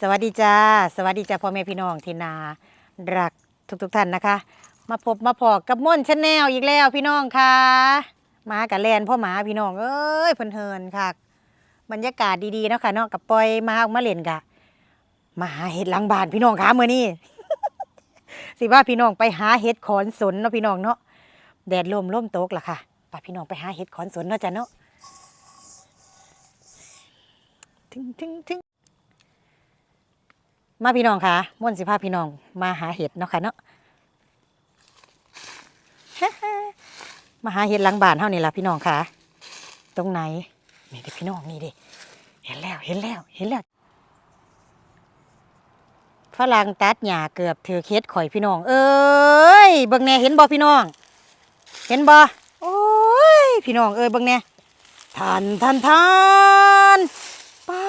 สวัสดีจ้า สวัสดีจ้าพ่อแม่พี่น้องที่นารักทุกๆทท่านนะคะ มาพบมาพอกับม่อนชาแนลอีกแล้วพี่น้องค่ะมากับแลนพ่อหมาพี่น้องเอ้ยเพลินเฮินค่ะบรรยากาศดีๆเนาะค่ะเนาะกับปล่อยมาเอามาเล่นกะมาหาเห็ดลังบานพี่น้องค่ะเมื่อนี้สิว่าพี่น้องไปหาเห็ดขอนสนเนาะพี่น้องเนาะแดดลมล่มตกล่ะค่ะไปพี่น้องไปหาเห็ดขอนสนเนาะจ้ะเนาะถึงถึงถึง มาพี่น้องค่ะม่วนสิพาพี่น้องมาหาเห็ดเนาะค่ะเนาะมาหาเห็ดหลังบ้านเฮานี่ล่ะพี่น้องค่ะ ตรงไหนนี่ด็พี่น้องนี่ดิเห็นแล้วเห็นแล้วเห็นแล้วฝรั่งตัดหญ้าเกือบถือเฮ็ดข่อยพี่น้อง เอ้ยเบิ่งแน่เห็นบ่พี่น้อง เห็นบ่โอ้ยพี่น้องเอ้ยเบิ่งแน่ทันทันทันป๊า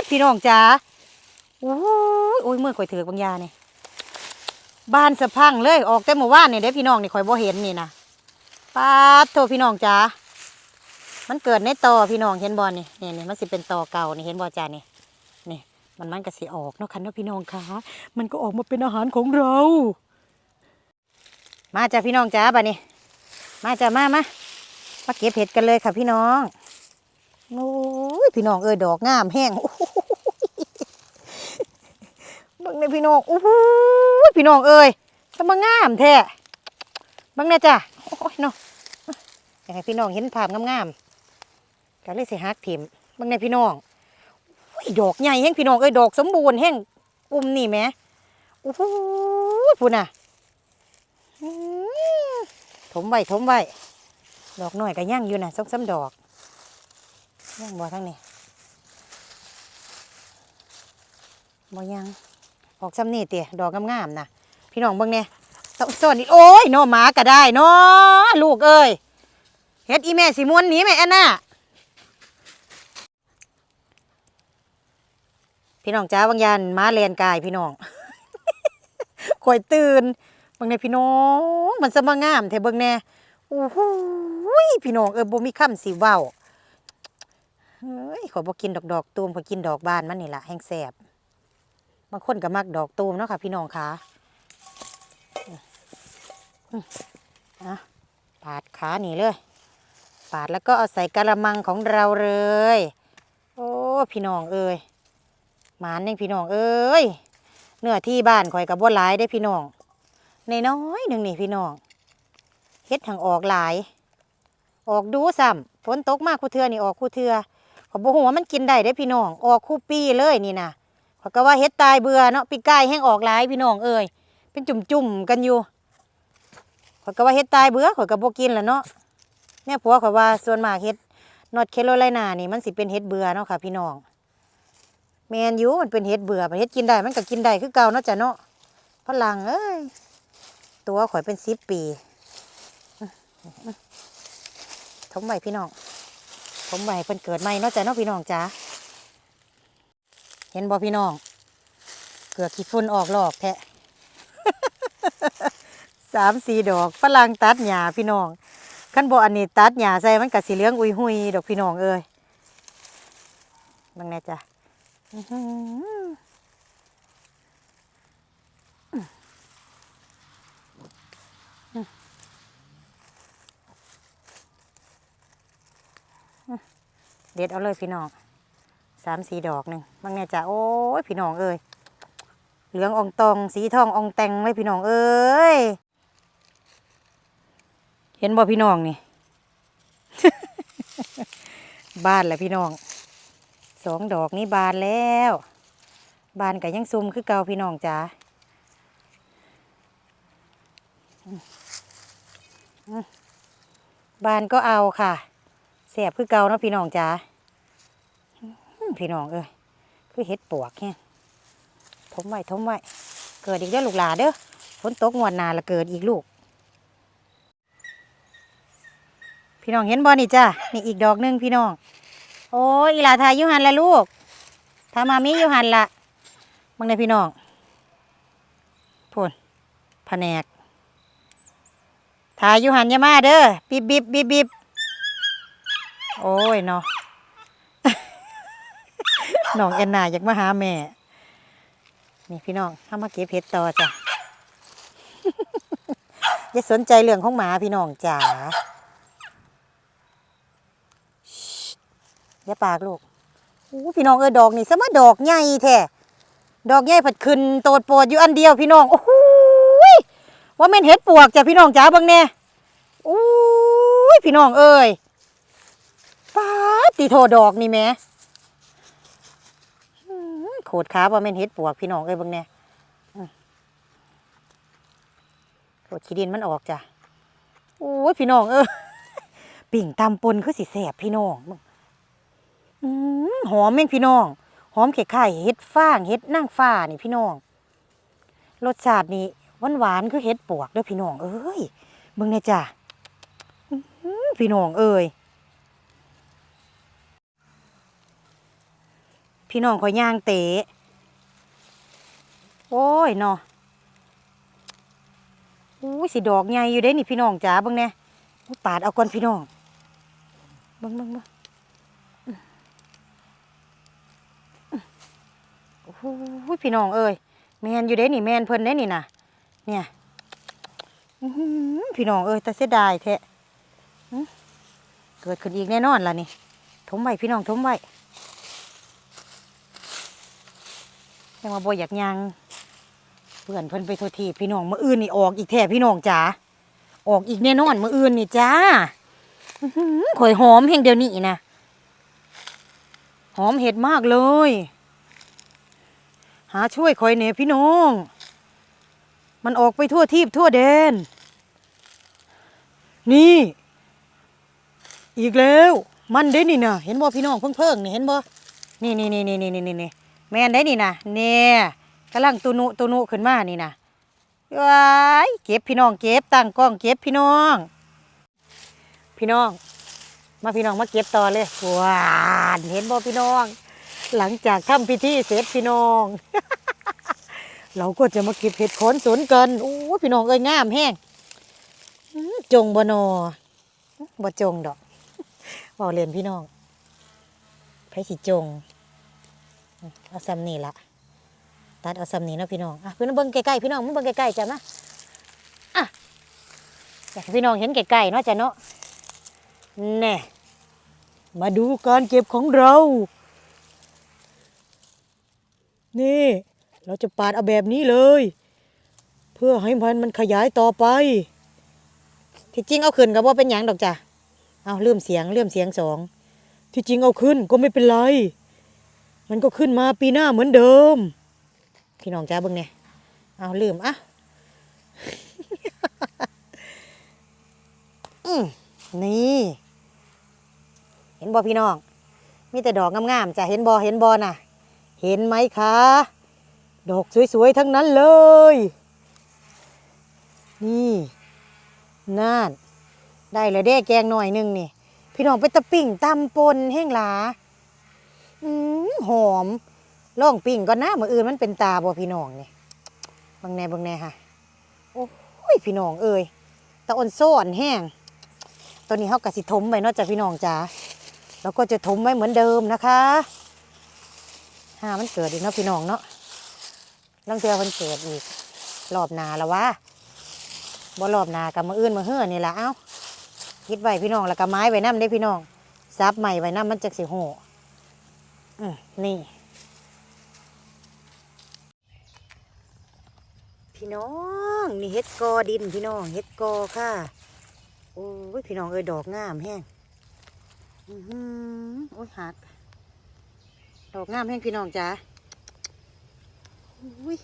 ดพี่น้องจ๋า โอ้ยโอ้ยมือข่อยถือบางยาเนี่ยบ้านสะพังเลยออกแต่หมู่บ้านเนี่ยเด้พี่น้องนี่ข่อยบ่เห็นนี่นะป้าดโทพี่น้องจ้ามันเกิดในตอพี่น้องเห็นบ่นี่นี่นี่มันสิเป็นตอเก่านี่เห็นบ่จ้านี่นี่ มันมันก็สิออกเนาะคันเนาะพี่น้องคะมันก็ออกมาเป็นอาหารของเรา มาจ้าพี่น้องจ้าบัดนี้มาจ้ามามามาเก็บเห็ดกันเลยค่ะพี่น้องโอ้ยพี่น้องเอ้ยดอกงามแห้งโอ้โห บิ่งในพี่น้องอู้หูพี่น้องเอ้ยสมงามแท้บิ่งแน่จ้ะโอ้ยเนาะอยากให้พี่น้องเห็นภาพงามๆก็เลยสิฮักถิ่มบิ่งในพี่น้องอุ้ยดอกใหญ่แห้งพี่น้องเอ้ยดอกสมบูรณ์แห้งอุ้มนี่แหมอู้หูพูน่ะถมไว้ถมไว้ดอกหน้อยก็ย่างอยู่น่ะสองสาดอกย่างบ่ทั้งนี้บ่ย่าง ออกซ้ำนี่เตี๋ยดอกงามๆนะพี่น้องเบิ่งเนี่ยต้องซ่อนอีกโอ้ยน้อหมาก็ได้นาะลูกเอ้ยเฮ็ดอีแม่สิม้วนนี้แม่แอนน่ะพี่น้องจ้าบางยานหมาแลนกายพี่น้องข่อยตื่นเบิ่งเนี่ยพี่น้องมันสมางามแท้เบิ่งแน่โอ้โหพี่น้องเออบ่มีคำสิเว้าเฮ้ยขอยบ่กินดอกดอกตูมขอยกินดอกบานมันนี่ล่ะแห้งแซ่บ บางคนก็มักดอกตูมเนาะค่ะพี่น้องค่ะอืมอะปาดขาหนีเลย ปาดแล้วก็เอาใส่กะละมังของเราเลย โอ้พี่น้องเอ้ยหมานเองพี่น้องเอ้ยเนื้อที่บ้านข่อยกับบัวหลายได้พี่น้องในน้อยหนึ่งนี่พี่น้องเฮ็ดทางออกหลาย ออกดูซ้ำฝนตกมากคู่เทือนี่ออกคู่เทือขอบ่หัวามันกินได้ได้พี่น้อง ออกคู่ปีเลยนี่นะ เขาก็ว่าเฮ็ดตายเบื่อเนาะปีกไก่แห้งออกหลายพี่น้องเอ้ยเป็นจุ่มๆกันอยู่เขาก็ว่าเฮ็ดตายเบื่อข่อยก็บ่กินแหละเนาะเนี่ยผัวเขาว่าส่วนมากเฮ็ดนอตแคโรไลนานี่มันสิเป็นเฮ็ดเบื่อเนาะค่ะพี่น้องแมนยูมันเป็นเฮ็ดเบื่อเฮ็ดกินได้มันก็กินได้คือเก่าเนาะจ้ะเนาะพลังเอ้ยตัวข่อยเป็นสิบปีทมไว้พี่น้องทมไว้เพิ่นเกิดใหม่เนาะจ้ะเนาะพี่น้องจ้า ห็นบ่พี่น้องเกือกขี้ฝุ่นออกหลอกแท้สามสี่ดอกฝรั่งตัดหญ้าพี่น้องขั้นบ่อันนี้ตัดหญ้าใส่มันก็สีเหลืองอุยหุยดอกพี่น้องเอ้ยบังแน่จ้ะเด็ดเอาเลยพี่น้อง สามสีดอกหนึ่งบางเนี่ยจ้ะโอ้ยพี่น้องเอ้ยเหลืององตองสีทององแตงไว้พี่น้องเอ้ยเห็นบ่พี่น้องนี่ บานแหละพี่น้องสองดอกนี้บานแล้ว บานกับยังซุ่มคือเก่าพี่น้องจ้าบานก็เอาค่ะแสบคือเก่าเนาะพี่น้องจ้า พี่น้องเอ้ยคือเห็ดปวกแฮะทมไว้ทมไว้เกิดอีกเด้อลูกหลาเด้อฝนตกงวดนาละเกิดอีกลูก พี่น้องเห็นบอนี่จ้านี่อีกดอกหนึงพี่น้อง โอ้ยอีลาทายยุหันละลูกทามามียุหันละมึงในพี่น้องพูนแผนกทายยุหันยามาเด้อบิบบิบบิบบิบโอ้ยเนาะ น้องแอนนาอยากมาหาแม่ นี่พี่น้องเข้ามาเก็บเห็ดต่อจ้ะ อย่าสนใจเรื่องของหมาพี่น้องจ๋าอย่าปากลูกอู้พี่น้องเออดอกนี่สมาดอกใหญ่แท้ดอกใหญ่ผัดขึ้นโตดโปดอยู่อันเดียวพี่น้องโอ้โหยว่าแม่นเห็ดปวกจ้ะพี่น้องจ๋าบิ่งแน่อู้ยพี่น้องเอ้ยป้าติโทดอกนี่แหม่ โขดขาว่แม่นเห็ดปวกพี่น้องเอ้ยเบิ่งแน่โขดขี้ดินมันออกจ้ะโอ้ยพี่น้องเออปิ่งตำปนคือสิแสบพี่น้องอืหอมแม่งพี่น้อง หอมไข่ไข่เฮ็ดฟางเฮ็ดนางฟ้านี่พี่น้อง รสชาตินี่หวานหวานคือเฮ็ดปวกด้อพี่น้องเอ้ยเบิ่งแน่จ้ะพี่น้องเอ้ย พี่น้องขอยย่างเตะโอ้ยเนาะอู้สิดอกใหญ่อยู่เด้นี่พี่น้องจ๋าบิ่งแน่ปาดเอาก่อนพี่น้องบิ่งบิ่งบิ่งโอ้โหพี่น้องเอ้ยแมนอยู่เด้นี่แมนเพิ่นเด้นี่น่ะเนี่ยพี่น้องเอ้ยแต่เสียดายแท้เกิดขึ้นอีกแน่นอนล่ะนี่ถมไว้พี่น้องถมไว้ ยังมาบ่อยากยังเพื่อนเพิ่นไปโทษทีพี่น้องมืออื่นนี่ออกอีกแท้พี่น้องจ๋าออกอีกแน่นอนมืออื่นนี่จ้าข่อยหอมแห่งเดียวนี้นะหอมเห็ดมากเลย หาช่วยข่อยแหน่พี่น้อง มันออกไปทั่วทีบทั่วแดน นี่ อีกแล้ว มันเด้นี่นะเห็นบ่พี่น้องเพิ่งเพิ่งนี่เห็นบ่นี่นี่นี่นี่นี่นี่นี่ แม่นได้นี่นะเนี่ยกำลังตุนุตุนุขึ้นมานี่นะว้ายเก็บพี่น้องเก็บตั้งกล้องเก็บพี่น้อง พี่น้อง มาพี่น้องมาเก็บต่อเลยว้านเห็นบ่พี่น้อง หลังจากทำพิธีเสร็จพี่น้อง เราก็จะมาเก็บเห็ดโขนสวนกันโอ้พี่น้องเอ้ยงามแห้งจงบนอบ่จงดอกเบาเรียนพี่น้องไผสิจง เอาซ้ำนี่ละตัดเอาซ้ำนี้เนะพี่น้องอะพื่น้อนเบิ่งใกล้ๆพี่น้องมึงเบิ่งใกล้ๆจ้ะนะอะอยากให้พี่น้องเห็นใกล้ๆเนาะจ้ะเนาะแน่มาดูการเก็บของเรา นี่ เราจะปาดเอาแบบนี้เลย เพื่อให้มันมันขยายต่อไป ที่จริงเอาขึ้นก็บ่าเป็นหยังดอกจ้ะเอาเริ่มเสียงเริ่มเสียงสอง ที่จริงเอาขึ้นก็ไม่เป็นไร มันก็ขึ้นมาปีหน้าเหมือนเดิม พี่น้องจ้าเบิ่งเนี่ยเอาลืมอะอนี่เห็นบอพี่น้อง มีแต่ดอกงามๆจะเห็นบอเห็นบอน่ะ เห็นไหมคะ ดอกสวยๆทั้งนั้นเลย นี่นั่นได้เลยเด้แกงหน่อยหนึงนี่ พี่น้องไปตะปิ่งตำปนแห้งหลา หอมล่องปิ่งก่อนนะมืออื่นมันเป็นตาบ่พี่น้องนี่เบางแน่บางแน่ค่ะ โอ้ยพี่น้องเอ้ยตะอ่อนโซ่อนแห้งตอนนี้เขากะสิถมไปนาะจ้ะพี่น้องจ๋าแล้วก็จะถมไว้เหมือนเดิมนะคะหามันเกิดอีกเนาะพี่น้องเนาะลังเทือมันเกิดอีก รอบนาแล้ววะบ่รอบนากับมืออื่นมือเฮือนี่ละเอ้าคิดไว้พี่น้องแล้วก็ไม้ไว้น้ำได้พี่น้องซับใหม่ไว้น้ำมันจักสิโห นี่ พี่น้องนี่เฮ็ดกอดินพี่น้องเฮ็ดกอค่ะ โอ้ยพี่น้องเอ้ยดอกงามแห้งอื้อโอ้ยหักดอกงามแห้งพี่น้องจ้าอุ้ย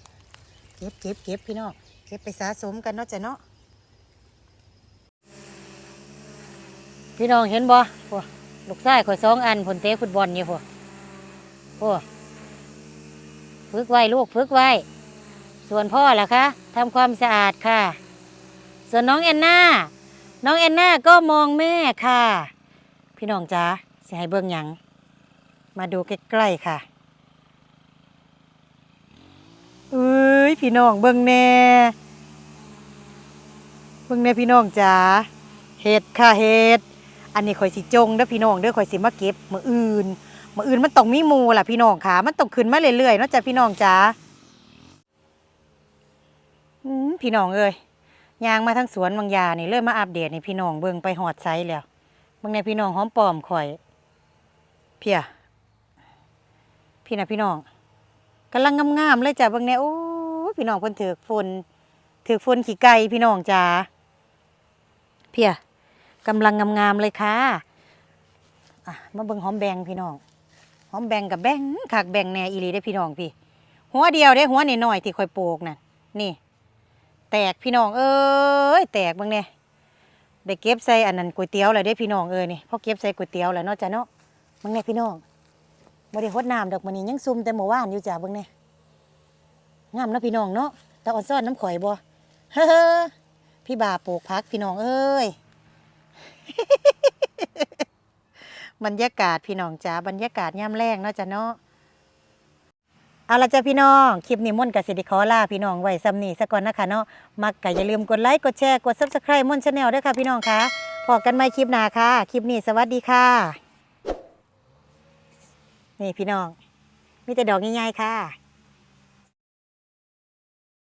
เก็บเก็บเก็บพี่น้องเก็บไปสะสมกันเนาะจ้ะเนาะพี่น้องเห็นบ่พวลูกชายข่อยสองอันผลเตะฟุตบอลอยู่พวก พวกฝึกไว้ลูกฝึกไว้ ส่วนพ่อล่ะคะทำความสะอาดค่ะ ส่วนน้องแอนนาน้องแอนนาก็มองแม่ค่ะ พี่น้องจ๋าสิให้เบิ่งหยัง มาดูใกล้ๆค่ะเอ้ยพี่น้องเบิ่งแน่เบิ่งแน่พี่น้องจ๋าเห็ดค่ะเห็ดอันนี้ข่อยสิจงเด้อพี่น้องเด้อข่อยสิมาเก็บมืออื่น มืออื่นมันต้องมีมูล่ะพี่น้องค่ะ มันต้องขึ้นมาเรื่อยๆนาะจ้ะพี่น้องจ๋าพี่น้องเอ้ยยางมาทั้งสวนบางยานี่เริ่มมาอัปเดตนี่พี่น้องเบิ่งไปหอดไซแล้วบิ่งในพี่น้องหอมปลอมข่อย เพียพี่นะพี่น้องกำลังงามๆเลยจ้ะบิ่งแน่โอ้พี่น้องเพิ่นถือกฝนถือกฝนขี้ไก่พี่น้องจ้าเพียกำลังงามๆเลยค่ะอะมาเบิ่งหอมแบงพี่น้อง หอมแบงกับแบงคักแบงแน่อีหลีได้พี่น้องพี่ หัวเดียวได้หัวนี่น้อยที่ค่อยปลูกน่ะนี่ แตกพี่น้องเอ้ยแตกบิ่งแน่ได้เก็บใส่อันนั้นก๋วยเตี๋ยวแล้วเด้พี่น้องเอ้ยนี่พอเก็บใส่ก๋วยเตี๋ยวแล้วเนาะจ้ะเนาะบิ่งแน่พี่น้องบ่ได้รดน้ำดอกมื้อนี้ยังซุ่มแต่เมื่อวานอยู่จ้ะบิ่งแน่งามนะพี่น้องเนาะตาอ่อนซ้อนน้ำข่อยบ่เฮ้อพี่บาปลูกพักพี่น้องเอ้ย บรรยากาศพี่น้องจ้าบรรยากาศย่ำแรงเนาะจ้ะเนาะเอาละจ้ะพี่น้องคลิปนี้ม่นกับสิริขอลาพี่น้องไว้ซ้ำนี่ซะก่อนนะคะเนาะมักก็อย่าลืมกดไลค์กดแชร์กดซับสไคร b e ม่นชาแนลด้วยค่ะพี่น้องคะพอกันใหม่คลิปหน้าค่ะคลิปนี้สวัสดีค่ะ นี่พี่น้องมีแต่ดอกง่ายๆค่ะ